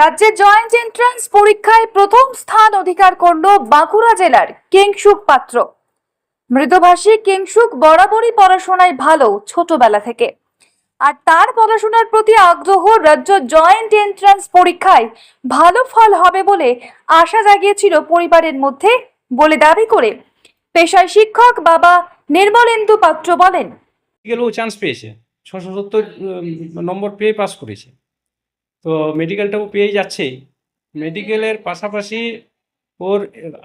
রাজ্যে joint entrance পরীক্ষায় প্রথম স্থান অধিকার করল বাঁকুড়া জেলার কেংসুক পাত্র। মৃতভাষী কেংসুক বরাবরই পড়াশোনায় ভালো ছোটবেলা থেকে। আর তার পড়াশোনার প্রতি আগ্রহ রাজ্য জয়েন্ট এন্ট্রান্স পরীক্ষায় ভালো ফল হবে বলে আশা জাগিয়েছিল পরিবারের মধ্যে বলে দাবি করে পেশায় শিক্ষক বাবা নির্মলেন্দু পাত্র বলেন। চান্স পেয়েছে। ছশো সত্তর নম্বর পেয়ে পাস করেছে। তো মেডিকেলটাও পেয়ে যাচ্ছেই মেডিকেলের পাশাপাশি ওর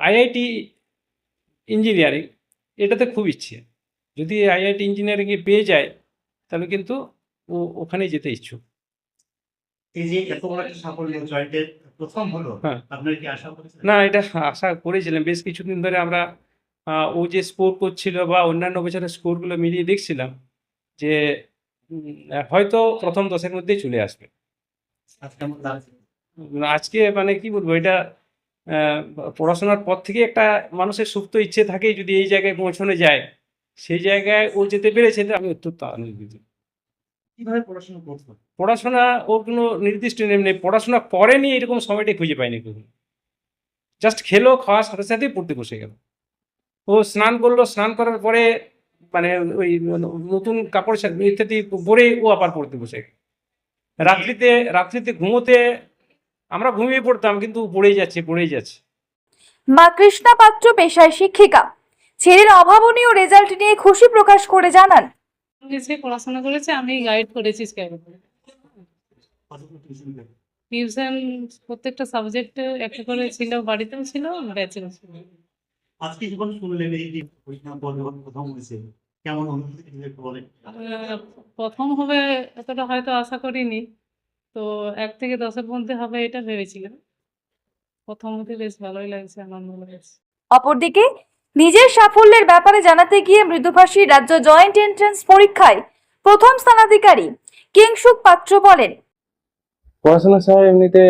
আইআইটি ইঞ্জিনিয়ারিং এটাতে খুব ইচ্ছে। যদি আইআইটি ইঞ্জিনিয়ারিংয়ে পেয়ে যায় তাহলে কিন্তু ও ওখানে যেতে ইচ্ছুক। এই যে এত বড় একটা সাফল্য জয়েন্টের প্রথম হলো হ্যাঁ। আপনার কি আশা করেছেন? না এটা আশা করেছিলাম। বেশ কিছুদিন ধরে আমরা ও যে স্কোর করছিল বা অন্যান্য বছরের স্কোরগুলো মিলিয়ে দেখছিলাম যে হয়তো প্রথম দশের মধ্যেই চলে আসবে। আজকে মানে কি বলব এটা পড়াশোনার পর থেকে একটা মানুষের সুপ্ত ইচ্ছে থাকে যদি এই জায়গায় পৌঁছানো যায়। সেই জায়গায় ও যেতে পেরেছে আমি অত্যন্ত আনন্দিত। কীভাবে পড়াশোনা করতো পড়াশোনা ওর কোনো নির্দিষ্ট নেম নেই। পড়াশোনা করেনি এরকম সময়টাই খুঁজে পাইনি কখনো। জাস্ট খেলো খাওয়ার সাথে সাথেই পড়তে বসে গেল। ও স্নান করল স্নান করার পরে মানে ওই নতুন কাপড় ইত্যাদি পরে ও আবার পড়তে বসে গেল। রাত্রিতে রাত্রিতে ঘুমোতে আমরা ঘুমিয়ে পড়তাম কিন্তু পড়েই যাচ্ছে পড়েই যাচ্ছে। মা কৃষ্ণা পাত্র পেশায় শিক্ষিকা। ছেলের অভাবনীয় রেজাল্ট নিয়ে খুশি প্রকাশ করে জানান। পড়াশোনা করেছে আমি গাইড করেছি টিউশন প্রত্যেকটা সাবজেক্টে একটা করে ছিল বাড়িতেও ছিল ব্যাচেও ছিল। আজকে যখন শুনলেন এই যে পরীক্ষা প্রথম হয়েছে কেমন প্রথম হবে এতটা হয়তো আশা করিনি। তো এক থেকে দশের মধ্যে হবে এটা ভেবেছিলাম। প্রথম হতে বেশ ভালোই লাগছে আনন্দ লাগছে। অপরদিকে নিজের সাফল্যের ব্যাপারে জানাতে গিয়ে মৃদুভাষী রাজ্য জয়েন্ট এন্ট্রান্স পরীক্ষায় প্রথম স্থানাধিকারী কিংসুক পাত্র বলেন। পড়াশোনা ছাড়া এমনিতে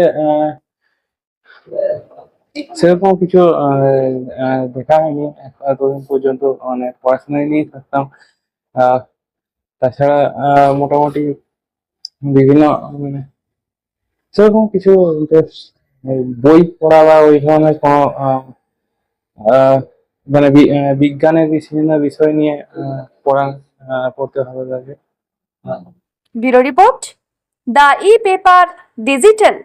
সেরকম কিছু দেখা হয়নি। এতদিন পর্যন্ত মানে পড়াশোনায় নিয়ে থাকতাম। তাছাড়া মোটামুটি বিভিন্ন মানে সেরকম কিছু বই পড়া বা ওই ধরনের কোনো মানে বিজ্ঞানের বিভিন্ন বিষয় নিয়ে পড়া পড়তে ভালো লাগে। Bureau report, the e paper digital.